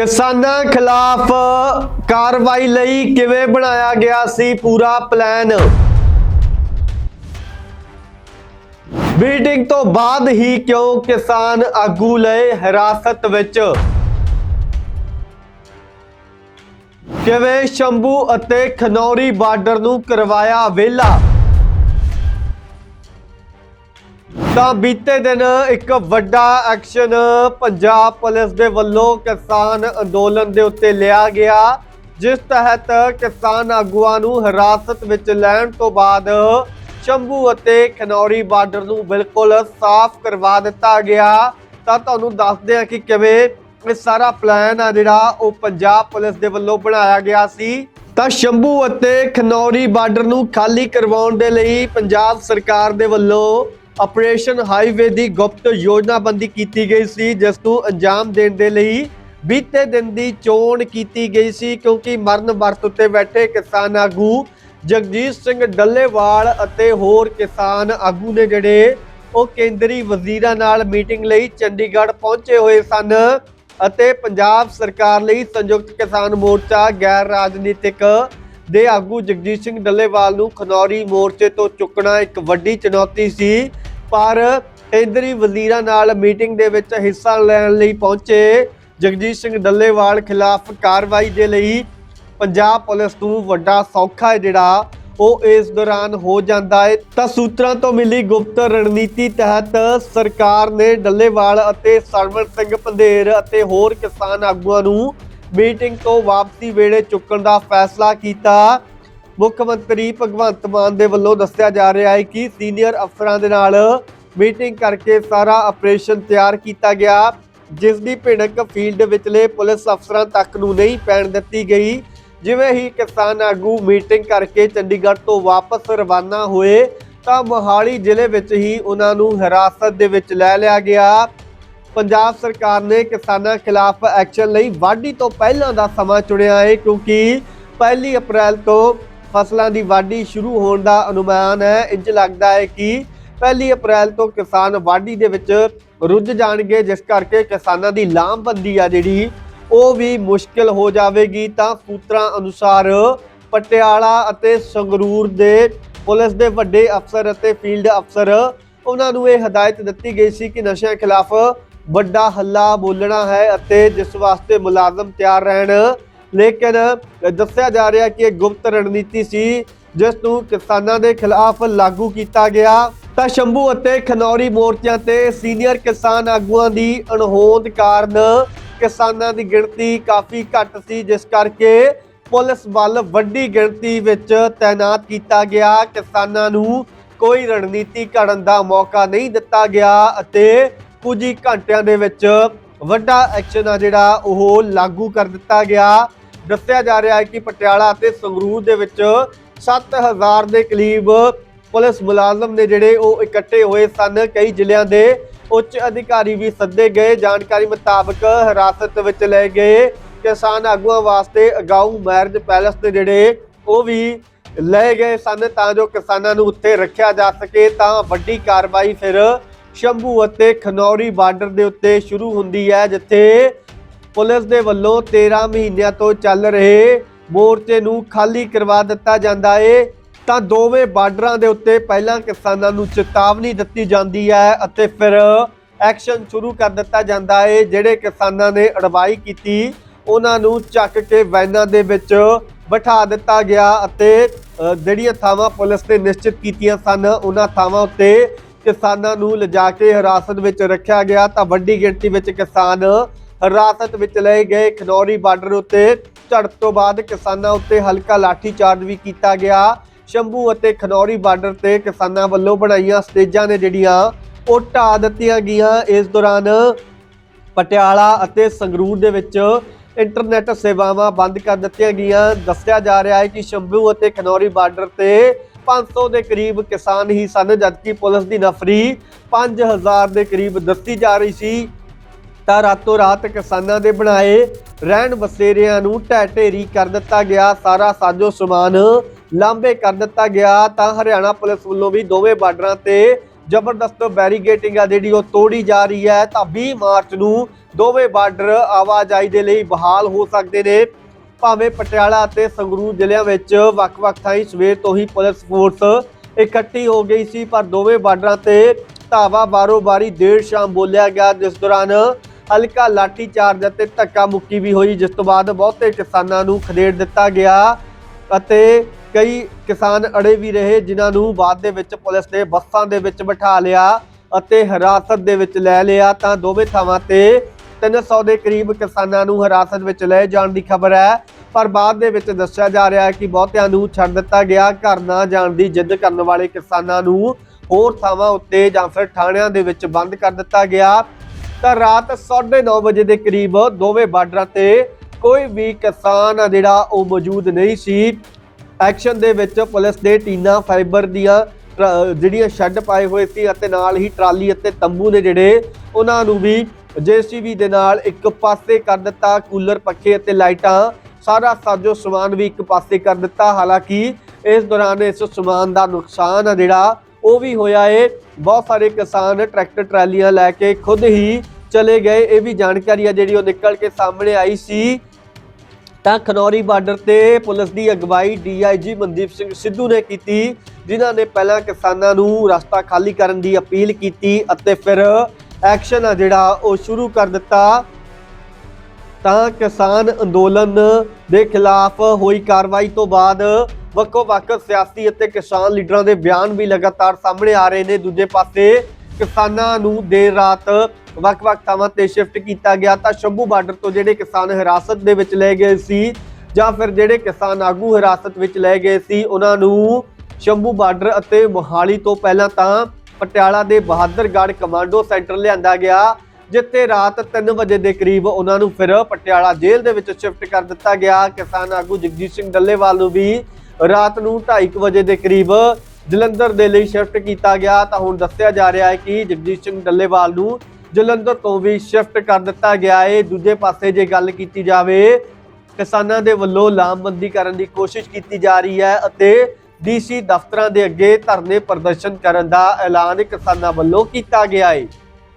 ਕਿਸਾਨਾਂ ਖਿਲਾਫ ਕਾਰਵਾਈ ਲਈ ਕਿਵੇਂ ਬਣਾਇਆ ਗਿਆ ਸੀ ਪੂਰਾ ਪਲਾਨ? ਮੀਟਿੰਗ ਤੋਂ ਬਾਅਦ ਹੀ ਕਿਉਂ ਕਿਸਾਨ ਆਗੂ ਲਏ ਹਿਰਾਸਤ ਵਿੱਚ? ਕਿਵੇਂ ਸ਼ੰਭੂ ਅਤੇ ਖਨੌਰੀ ਬਾਰਡਰ ਨੂੰ ਕਰਵਾਇਆ ਵਿਹਲਾ? ਤਾਂ ਬੀਤੇ ਦਿਨ ਇੱਕ ਵੱਡਾ ਐਕਸ਼ਨ ਪੰਜਾਬ ਪੁਲਿਸ ਦੇ ਵੱਲੋਂ ਕਿਸਾਨ ਅੰਦੋਲਨ ਦੇ ਉੱਤੇ ਲਿਆ ਗਿਆ, ਜਿਸ ਤਹਿਤ ਕਿਸਾਨ ਆਗੂਆਂ ਨੂੰ ਹਿਰਾਸਤ ਵਿੱਚ ਲੈਣ ਤੋਂ ਬਾਅਦ ਸ਼ੰਭੂ ਅਤੇ ਖਨੌਰੀ ਬਾਰਡਰ ਨੂੰ ਬਿਲਕੁਲ ਸਾਫ਼ ਕਰਵਾ ਦਿੱਤਾ ਗਿਆ। ਤਾਂ ਤੁਹਾਨੂੰ ਦੱਸਦੇ ਹਾਂ ਕਿ ਕਿਵੇਂ ਇਹ ਸਾਰਾ ਪਲਾਨ ਆ ਜਿਹੜਾ ਉਹ ਪੰਜਾਬ ਪੁਲਿਸ ਦੇ ਵੱਲੋਂ ਬਣਾਇਆ ਗਿਆ ਸੀ। ਤਾਂ ਸ਼ੰਭੂ ਅਤੇ ਖਨੌਰੀ ਬਾਰਡਰ ਨੂੰ ਖਾਲੀ ਕਰਵਾਉਣ ਦੇ ਲਈ ਪੰਜਾਬ ਸਰਕਾਰ ਦੇ ਵੱਲੋਂ ਆਪਰੇਸ਼ਨ ਹਾਈਵੇ ਦੀ ਗੁਪਤ ਯੋਜਨਾਬੰਦੀ ਕੀਤੀ ਗਈ ਸੀ, ਜਿਸ ਨੂੰ ਅੰਜਾਮ ਦੇਣ ਦੇ ਲਈ ਬੀਤੇ ਦਿਨ ਦੀ ਚੋਣ ਕੀਤੀ ਗਈ ਸੀ, ਕਿਉਂਕਿ ਮਰਨ ਵਰਤ ਉੱਤੇ ਬੈਠੇ ਕਿਸਾਨ ਆਗੂ ਜਗਜੀਤ ਸਿੰਘ ਡੱਲੇਵਾਲ ਅਤੇ ਹੋਰ ਕਿਸਾਨ ਆਗੂ ਨੇ ਜਿਹੜੇ ਉਹ ਕੇਂਦਰੀ ਵਜ਼ੀਰਾਂ ਨਾਲ ਮੀਟਿੰਗ ਲਈ ਚੰਡੀਗੜ੍ਹ ਪਹੁੰਚੇ ਹੋਏ ਸਨ ਅਤੇ ਪੰਜਾਬ ਸਰਕਾਰ ਲਈ ਸੰਯੁਕਤ ਕਿਸਾਨ ਮੋਰਚਾ ਗੈਰ ਰਾਜਨੀਤਿਕ ਦੇ ਆਗੂ ਜਗਜੀਤ ਸਿੰਘ ਡੱਲੇਵਾਲ ਨੂੰ ਖਨੌਰੀ ਮੋਰਚੇ ਤੋਂ ਚੁੱਕਣਾ ਇੱਕ ਵੱਡੀ ਚੁਣੌਤੀ ਸੀ, ਪਰ ਕੇਂਦਰੀ ਵਜ਼ੀਰਾਂ ਨਾਲ ਮੀਟਿੰਗ ਦੇ ਵਿੱਚ ਹਿੱਸਾ ਲੈਣ ਲਈ ਪਹੁੰਚੇ ਜਗਜੀਤ ਸਿੰਘ ਡੱਲੇਵਾਲ ਖਿਲਾਫ ਕਾਰਵਾਈ ਦੇ ਲਈ ਪੰਜਾਬ ਪੁਲਿਸ ਨੂੰ ਵੱਡਾ ਸੌਖਾ ਹੈ ਜਿਹੜਾ ਉਹ ਇਸ ਦੌਰਾਨ ਹੋ ਜਾਂਦਾ ਹੈ। ਤਾਂ ਸੂਤਰਾਂ ਤੋਂ ਮਿਲੀ ਗੁਪਤ ਰਣਨੀਤੀ ਤਹਿਤ ਸਰਕਾਰ ਨੇ ਡੱਲੇਵਾਲ ਅਤੇ ਸਰਵਣ ਸਿੰਘ ਪੰਧੇਰ ਅਤੇ ਹੋਰ ਕਿਸਾਨ ਆਗੂਆਂ ਨੂੰ ਮੀਟਿੰਗ ਤੋਂ ਵਾਪਸੀ ਵੇਲੇ ਚੁੱਕਣ ਦਾ ਫੈਸਲਾ ਕੀਤਾ। ਮੁੱਖ ਮੰਤਰੀ ਭਗਵੰਤ ਮਾਨ ਦੇ ਵੱਲੋਂ ਦੱਸਿਆ ਜਾ ਰਿਹਾ ਹੈ ਕਿ ਸੀਨੀਅਰ ਅਫਸਰਾਂ ਦੇ ਨਾਲ ਮੀਟਿੰਗ ਕਰਕੇ ਸਾਰਾ ਆਪਰੇਸ਼ਨ ਤਿਆਰ ਕੀਤਾ ਗਿਆ, ਜਿਸ ਦੀ ਭਿਣਕ ਫੀਲਡ ਵਿਚਲੇ ਪੁਲਿਸ ਅਫਸਰਾਂ ਤੱਕ ਨੂੰ ਨਹੀਂ ਪੈਣ ਦਿੱਤੀ ਗਈ। ਜਿਵੇਂ ਹੀ ਕਿਸਾਨ ਆਗੂ ਮੀਟਿੰਗ ਕਰਕੇ ਚੰਡੀਗੜ੍ਹ ਤੋਂ ਵਾਪਸ ਰਵਾਨਾ ਹੋਏ, ਤਾਂ ਮੋਹਾਲੀ ਜ਼ਿਲ੍ਹੇ ਵਿੱਚ ਹੀ ਉਹਨਾਂ ਨੂੰ ਹਿਰਾਸਤ ਦੇ ਵਿੱਚ ਲੈ ਲਿਆ ਗਿਆ। ਪੰਜਾਬ ਸਰਕਾਰ ਨੇ ਕਿਸਾਨਾਂ ਖਿਲਾਫ ਐਕਸ਼ਨ ਲਈ ਵਾਢੀ ਤੋਂ ਪਹਿਲਾਂ ਦਾ ਸਮਾਂ ਚੁਣਿਆ ਹੈ, ਕਿਉਂਕਿ 1 ਅਪ੍ਰੈਲ ਤੋਂ ਫਸਲਾਂ ਦੀ ਵਾਢੀ ਸ਼ੁਰੂ ਹੋਣ ਦਾ ਅਨੁਮਾਨ ਹੈ। ਇੰਜ ਲੱਗਦਾ ਹੈ ਕਿ 1 ਅਪ੍ਰੈਲ ਤੋਂ ਕਿਸਾਨ ਵਾਢੀ ਦੇ ਵਿੱਚ ਰੁੱਝ ਜਾਣਗੇ, ਜਿਸ ਕਰਕੇ ਕਿਸਾਨਾਂ ਦੀ ਲਾਮਬੰਦੀ ਆ ਜਿਹੜੀ, ਉਹ ਵੀ ਮੁਸ਼ਕਲ ਹੋ ਜਾਵੇਗੀ। ਤਾਂ ਸੂਤਰਾਂ ਅਨੁਸਾਰ ਪਟਿਆਲਾ ਅਤੇ ਸੰਗਰੂਰ ਦੇ ਪੁਲਿਸ ਦੇ ਵੱਡੇ ਅਫਸਰ ਅਤੇ ਫੀਲਡ ਅਫਸਰ, ਉਹਨਾਂ ਨੂੰ ਇਹ ਹਦਾਇਤ ਦਿੱਤੀ ਗਈ ਸੀ ਕਿ ਨਸ਼ਿਆਂ ਖਿਲਾਫ ਵੱਡਾ ਹੱਲਾ ਬੋਲਣਾ ਹੈ ਅਤੇ ਜਿਸ ਵਾਸਤੇ ਮੁਲਾਜ਼ਮ ਤਿਆਰ ਰਹਿਣ। ਲੇਕਿਨ ਦੱਸਿਆ ਜਾ ਰਿਹਾ ਕਿ ਇਹ ਗੁਪਤ ਰਣਨੀਤੀ ਸੀ, ਜਿਸ ਨੂੰ ਕਿਸਾਨਾਂ ਦੇ ਖਿਲਾਫ ਲਾਗੂ ਕੀਤਾ ਗਿਆ। ਤਾਂ ਸ਼ੰਭੂ ਅਤੇ ਖਨੌਰੀ ਮੋਰਚਿਆਂ ਤੇ ਸੀਨੀਅਰ ਕਿਸਾਨ ਆਗੂਆਂ ਦੀ ਅਣਹੋਂਦ ਕਾਰਨ ਕਿਸਾਨਾਂ ਦੀ ਗਿਣਤੀ ਕਾਫੀ ਘੱਟ ਸੀ, ਜਿਸ ਕਰਕੇ ਪੁਲਿਸ ਵੱਲ ਵੱਡੀ ਗਿਣਤੀ ਵਿੱਚ ਤਾਇਨਾਤ ਕੀਤਾ ਗਿਆ। ਕਿਸਾਨਾਂ ਨੂੰ ਕੋਈ ਰਣਨੀਤੀ ਘੜਨ ਦਾ ਮੌਕਾ ਨਹੀਂ ਦਿੱਤਾ ਗਿਆ ਅਤੇ ਕੁਝ ਹੀ ਘੰਟਿਆਂ ਦੇ ਵਿੱਚ ਵੱਡਾ ਐਕਸ਼ਨ ਆ ਜਿਹੜਾ ਉਹ ਲਾਗੂ ਕਰ ਦਿੱਤਾ ਗਿਆ। ਦੱਸਿਆ ਜਾ ਰਿਹਾ ਹੈ ਕਿ ਪਟਿਆਲਾ ਅਤੇ ਸੰਗਰੂਰ ਦੇ ਵਿੱਚ 7000 ਦੇ ਕਰੀਬ ਪੁਲਿਸ ਮੁਲਾਜ਼ਮ ਨੇ ਜਿਹੜੇ ਉਹ ਇਕੱਠੇ ਹੋਏ ਸਨ। ਕਈ ਜ਼ਿਲ੍ਹਿਆਂ ਦੇ ਉੱਚ ਅਧਿਕਾਰੀ ਵੀ ਸੱਦੇ ਗਏ। ਜਾਣਕਾਰੀ ਮੁਤਾਬਕ ਹਿਰਾਸਤ ਵਿੱਚ ਲਏ ਗਏ ਕਿਸਾਨ ਆਗੂਆਂ ਵਾਸਤੇ ਅਗਾਊ ਮੈਰਿਜ ਪੈਲਸ ਦੇ ਜਿਹੜੇ ਉਹ ਵੀ ਲਏ ਗਏ ਸਨ ਤਾਂ ਜੋ ਕਿਸਾਨਾਂ ਨੂੰ ਉੱਥੇ ਰੱਖਿਆ ਜਾ ਸਕੇ। ਤਾਂ ਵੱਡੀ ਕਾਰਵਾਈ ਫਿਰ ਸ਼ੰਭੂ ਅਤੇ ਖਨੌਰੀ ਬਾਰਡਰ ਦੇ ਉੱਤੇ ਸ਼ੁਰੂ ਹੁੰਦੀ ਹੈ, ਜਿੱਥੇ ਪੁਲਿਸ ਦੇ ਵੱਲੋਂ 13 ਮਹੀਨਿਆਂ ਤੋਂ ਚੱਲ ਰਹੇ ਮੋਰਚੇ ਨੂੰ ਖਾਲੀ ਕਰਵਾ ਦਿੱਤਾ ਜਾਂਦਾ ਏ। ਤਾਂ ਦੋਵੇਂ ਬਾਰਡਰਾਂ ਦੇ ਉੱਤੇ ਪਹਿਲਾਂ ਕਿਸਾਨਾਂ ਨੂੰ ਚੇਤਾਵਨੀ ਦਿੱਤੀ ਜਾਂਦੀ ਹੈ ਅਤੇ ਫਿਰ ਐਕਸ਼ਨ ਸ਼ੁਰੂ ਕਰ ਦਿੱਤਾ ਜਾਂਦਾ ਏ, ਜਿਹੜੇ ਕਿਸਾਨਾਂ ਨੇ ਅੜਵਾਈ ਕੀਤੀ, ਉਹਨਾਂ ਨੂੰ ਚੱਕ ਕੇ ਵੈਨਾਂ ਦੇ ਵਿੱਚ ਬਿਠਾ ਦਿੱਤਾ ਗਿਆ ਅਤੇ ਜਿਹੜੀਆਂ ਥਾਵਾਂ ਪੁਲਿਸ ਨੇ ਨਿਸ਼ਚਿਤ ਕੀਤੀਆਂ ਸਨ, ਉਹਨਾਂ ਥਾਵਾਂ ਉੱਤੇ ਕਿਸਾਨਾਂ ਨੂੰ ਲਿਜਾ ਕੇ ਹਿਰਾਸਤ ਵਿੱਚ ਰੱਖਿਆ ਗਿਆ ਤਾਂ ਵੱਡੀ ਗਿਣਤੀ ਵਿੱਚ ਕਿਸਾਨ ਹਿਰਾਸਤ ਵਿੱਚ ਲਏ ਗਏ। ਖਨੌਰੀ ਬਾਰਡਰ ਉੱਤੇ ਝੜਪ ਤੋਂ ਬਾਅਦ ਕਿਸਾਨਾਂ ਉੱਤੇ ਹਲਕਾ ਲਾਠੀ ਚਾਰਜ ਵੀ ਕੀਤਾ ਗਿਆ। ਸ਼ੰਭੂ ਅਤੇ ਖਨੌਰੀ ਬਾਰਡਰ ਤੇ ਕਿਸਾਨਾਂ ਵੱਲੋਂ ਬਣਾਈਆਂ ਸਟੇਜਾਂ ਨੇ ਜਿਹੜੀਆਂ ਉਹ ਢਾਹ ਦਿੱਤੀਆਂ ਗਈਆਂ। ਇਸ ਦੌਰਾਨ ਪਟਿਆਲਾ ਅਤੇ ਸੰਗਰੂਰ ਦੇ ਵਿੱਚ ਇੰਟਰਨੈਟ ਸੇਵਾਵਾਂ ਬੰਦ ਕਰ ਦਿੱਤੀਆਂ ਗਈਆਂ। ਦੱਸਿਆ ਜਾ ਰਿਹਾ ਹੈ ਕਿ ਸ਼ੰਭੂ ਅਤੇ ਖਨੌਰੀ ਬਾਰਡਰ ਤੇ 500 ਦੇ ਕਰੀਬ ਕਿਸਾਨ ਹੀ ਸਨ, ਜਦਕਿ ਪੁਲਿਸ ਦੀ ਨਫਰੀ 5000 ਦੇ ਕਰੀਬ ਦੱਸੀ ਜਾ ਰਹੀ ਸੀ। ਤਾਂ ਰਾਤੋਂ ਰਾਤ ਕਿਸਾਨਾਂ ਦੇ ਬਣਾਏ ਰਹਿਣ ਬਸੇਰਿਆਂ ਨੂੰ ਢਹਿ ਢੇਰੀ ਕਰ ਦਿੱਤਾ ਗਿਆ। ਸਾਰਾ ਸਾਜੋ ਸਮਾਨ ਲਾਂਬੇ ਕਰ ਦਿੱਤਾ ਗਿਆ। ਤਾਂ ਹਰਿਆਣਾ ਪੁਲਿਸ ਵੱਲੋਂ ਵੀ ਦੋਵੇਂ ਬਾਰਡਰਾਂ ਤੇ ਜ਼ਬਰਦਸਤ ਬੈਰੀਗੇਟਿੰਗ ਆ ਜਿਹੜੀ ਉਹ ਤੋੜੀ ਜਾ ਰਹੀ ਹੈ। ਤਾਂ 20 ਮਾਰਚ ਨੂੰ ਦੋਵੇਂ ਬਾਰਡਰ ਆਵਾਜਾਈ ਦੇ ਲਈ ਬਹਾਲ ਹੋ ਸਕਦੇ ਨੇ। ਭਾਵੇਂ ਪਟਿਆਲਾ ਅਤੇ ਸੰਗਰੂਰ ਜ਼ਿਲ੍ਹਿਆਂ ਵਿੱਚ ਵੱਖ-ਵੱਖ ਥਾਈਂ ਸਵੇਰ ਤੋਂ ਹੀ ਪੁਲਿਸ ਫੋਰਸ ਇਕੱਠੀ ਹੋ ਗਈ ਸੀ, ਪਰ ਦੋਵੇਂ ਬਾਰਡਰਾਂ ਤੇ ਧਾਵਾ ਬਾਰੋ-ਬਾਰੀ ਦੇਰ ਸ਼ਾਮ ਬੋਲਿਆ ਗਿਆ, ਜਿਸ ਦੌਰਾਨ ਹਲਕਾ ਲਾਠੀ ਚਾਰਜ ਅਤੇ ਧੱਕਾ ਮੁੱਕੀ ਵੀ ਹੋਈ, ਜਿਸ ਤੋਂ ਬਾਅਦ ਬਹੁਤੇ ਕਿਸਾਨਾਂ ਨੂੰ ਖਦੇੜ ਦਿੱਤਾ ਗਿਆ ਅਤੇ ਕਈ ਕਿਸਾਨ ਅੜੇ ਵੀ ਰਹੇ, ਜਿਨ੍ਹਾਂ ਨੂੰ ਬਾਅਦ ਦੇ ਵਿੱਚ ਪੁਲਿਸ ਨੇ ਬੱਸਾਂ ਦੇ ਵਿੱਚ ਬਿਠਾ ਲਿਆ ਅਤੇ ਹਿਰਾਸਤ ਦੇ ਵਿੱਚ ਲੈ ਲਿਆ। ਤਾਂ ਦੋਵੇਂ ਥਾਵਾਂ ਤੇ 300 ਦੇ ਕਰੀਬ ਕਿਸਾਨਾਂ ਨੂੰ ਹਿਰਾਸਤ ਵਿੱਚ ਲਏ ਜਾਣ ਦੀ ਖਬਰ ਹੈ। ਪਰ ਬਾਅਦ ਦੇ ਵਿੱਚ ਦੱਸਿਆ ਜਾ ਰਿਹਾ ਹੈ ਕਿ ਬਹੁਤਿਆਂ ਨੂੰ ਛੱਡ ਦਿੱਤਾ ਗਿਆ। ਘਰ ਨਾ ਜਾਣ ਦੀ ਜਿੱਦ ਕਰਨ ਵਾਲੇ ਕਿਸਾਨਾਂ ਨੂੰ ਹੋਰ ਥਾਵਾਂ ਉੱਤੇ ਜਾਂ ਫਿਰ ਥਾਣਿਆਂ ਦੇ ਵਿੱਚ ਬੰਦ ਕਰ ਦਿੱਤਾ ਗਿਆ। ਤਾਂ ਰਾਤ 9:30 ਵਜੇ ਦੇ ਕਰੀਬ ਦੋਵੇਂ ਬਾਰਡਰਾਂ ਤੇ ਕੋਈ ਵੀ ਕਿਸਾਨ ਆ ਜਿਹੜਾ ਉਹ ਮੌਜੂਦ ਨਹੀਂ ਸੀ। ਐਕਸ਼ਨ ਦੇ ਵਿੱਚ ਪੁਲਿਸ ਦੇ ਟੀਨਾ ਫਾਈਬਰ ਦੀਆਂ ਟਰ- ਜਿਹੜੀਆਂ ਸ਼ੈੱਡ ਪਾਏ ਹੋਏ ਸੀ ਅਤੇ ਨਾਲ ਹੀ ਟਰਾਲੀ ਅਤੇ ਤੰਬੂ ਨੇ ਜਿਹੜੇ ਉਹਨਾਂ ਨੂੰ ਵੀ ਜੀਸੀਬੀ ਦੇ ਨਾਲ ਇੱਕ ਪਾਸੇ ਕਰ ਦਿੱਤਾ ਕੂਲਰ ਪੱਖੇ ਅਤੇ ਲਾਈਟਾਂ। ਸਾਰਾ ਸਾਜੋ ਸਮਾਨ ਵੀ ਇੱਕ ਪਾਸੇ ਕਰ ਦਿੱਤਾ। ਹਾਲਾਂਕਿ ਇਸ ਦੌਰਾਨ ਇਸ ਸਮਾਨ ਦਾ ਨੁਕਸਾਨ ਆ ਜਿਹੜਾ, ਉਹ ਵੀ ਹੋਇਆ ਏ। ਬਹੁਤ ਸਾਰੇ ਕਿਸਾਨ ਟਰੈਕਟਰ, ਟਰਾਲੀਆਂ ਲੈ ਕੇ ਖੁਦ ਹੀ ਚਲੇ ਗਏ। ਇਹ ਵੀ ਜਾਣਕਾਰੀ ਆ ਜਿਹੜੀ ਉਹ ਨਿਕਲ ਕੇ ਸਾਹਮਣੇ ਆਈ ਸੀ। ਤਾਂ ਖਨੌਰੀ ਬਾਰਡਰ ਤੇ ਪੁਲਿਸ ਦੀ ਅਗਵਾਈ ਡੀਆਈਜੀ ਮਨਦੀਪ ਸਿੰਘ ਸਿੱਧੂ ਨੇ ਕੀਤੀ, ਜਿਨ੍ਹਾਂ ਨੇ ਪਹਿਲਾਂ ਕਿਸਾਨਾਂ ਨੂੰ ਰਸਤਾ ਖਾਲੀ ਕਰਨ ਦੀ ਅਪੀਲ ਕੀਤੀ ਅਤੇ ਫਿਰ ਐਕਸ਼ਨ ਆ ਜਿਹੜਾ ਉਹ ਸ਼ੁਰੂ ਕਰ ਦਿੱਤਾ। ਤਾਂ ਕਿਸਾਨ ਅੰਦੋਲਨ ਦੇ ਖਿਲਾਫ ਹੋਈ ਕਾਰਵਾਈ ਤੋਂ ਬਾਅਦ ਵੱਖੋ ਵੱਖ ਸਿਆਸੀ ਅਤੇ ਕਿਸਾਨ ਲੀਡਰਾਂ ਦੇ ਬਿਆਨ ਵੀ ਲਗਾਤਾਰ ਸਾਹਮਣੇ ਆ ਰਹੇ ਨੇ। ਦੂਜੇ ਪਾਸੇ ਕਿਸਾਨਾਂ ਨੂੰ ਦੇਰ ਰਾਤ ਵੱਖ-ਵੱਖ ਥਾਵਾਂ ਤੇ ਸ਼ਿਫਟ ਕੀਤਾ ਗਿਆ। ਤਾਂ ਸ਼ੰਭੂ ਬਾਰਡਰ ਤੋਂ ਜਿਹੜੇ ਕਿਸਾਨ ਹਿਰਾਸਤ ਦੇ ਵਿੱਚ ਲਏ ਗਏ ਸੀ ਜਾਂ ਫਿਰ ਜਿਹੜੇ ਕਿਸਾਨ ਆਗੂ ਹਿਰਾਸਤ ਵਿੱਚ ਲਏ ਗਏ ਸੀ, ਉਹਨਾਂ ਨੂੰ ਸ਼ੰਭੂ ਬਾਰਡਰ ਅਤੇ ਮੋਹਾਲੀ ਤੋਂ ਪਹਿਲਾਂ ਤਾਂ ਪਟਿਆਲਾ ਦੇ ਬਹਾਦਰਗੜ੍ਹ ਕਮਾਂਡੋ ਸੈਂਟਰ ਲਿਆਂਦਾ ਗਿਆ, ਜਿੱਥੇ ਰਾਤ 3 ਵਜੇ ਦੇ ਕਰੀਬ ਉਹਨਾਂ ਨੂੰ ਫਿਰ ਪਟਿਆਲਾ ਜੇਲ੍ਹ ਦੇ ਵਿੱਚ ਸ਼ਿਫਟ ਕਰ ਦਿੱਤਾ ਗਿਆ। ਕਿਸਾਨ ਆਗੂ ਜਗਜੀਤ ਸਿੰਘ ਡੱਲੇਵਾਲ ਨੂੰ ਵੀ ਰਾਤ ਨੂੰ 2:30 ਵਜੇ ਦੇ ਕਰੀਬ ਜਲੰਧਰ ਦੇ ਲਈ ਸ਼ਿਫਟ ਕੀਤਾ ਗਿਆ। ਤਾਂ ਹੁਣ ਦੱਸਿਆ ਜਾ ਰਿਹਾ ਹੈ ਕਿ ਜਗਜੀਤ ਸਿੰਘ ਡੱਲੇਵਾਲ ਨੂੰ ਜਲੰਧਰ ਤੋਂ ਵੀ ਸ਼ਿਫਟ ਕਰ ਦਿੱਤਾ ਗਿਆ ਹੈ। ਦੂਜੇ ਪਾਸੇ ਜੇ ਗੱਲ ਕੀਤੀ ਜਾਵੇ, ਕਿਸਾਨਾਂ ਦੇ ਵੱਲੋਂ ਲਾਮਬੰਦੀ ਕਰਨ ਦੀ ਕੋਸ਼ਿਸ਼ ਕੀਤੀ ਜਾ ਰਹੀ ਹੈ ਅਤੇ ਡੀਸੀ ਦਫ਼ਤਰਾਂ ਦੇ ਅੱਗੇ ਧਰਨੇ ਪ੍ਰਦਰਸ਼ਨ ਕਰਨ ਦਾ ਐਲਾਨ ਕਿਸਾਨਾਂ ਵੱਲੋਂ ਕੀਤਾ ਗਿਆ ਹੈ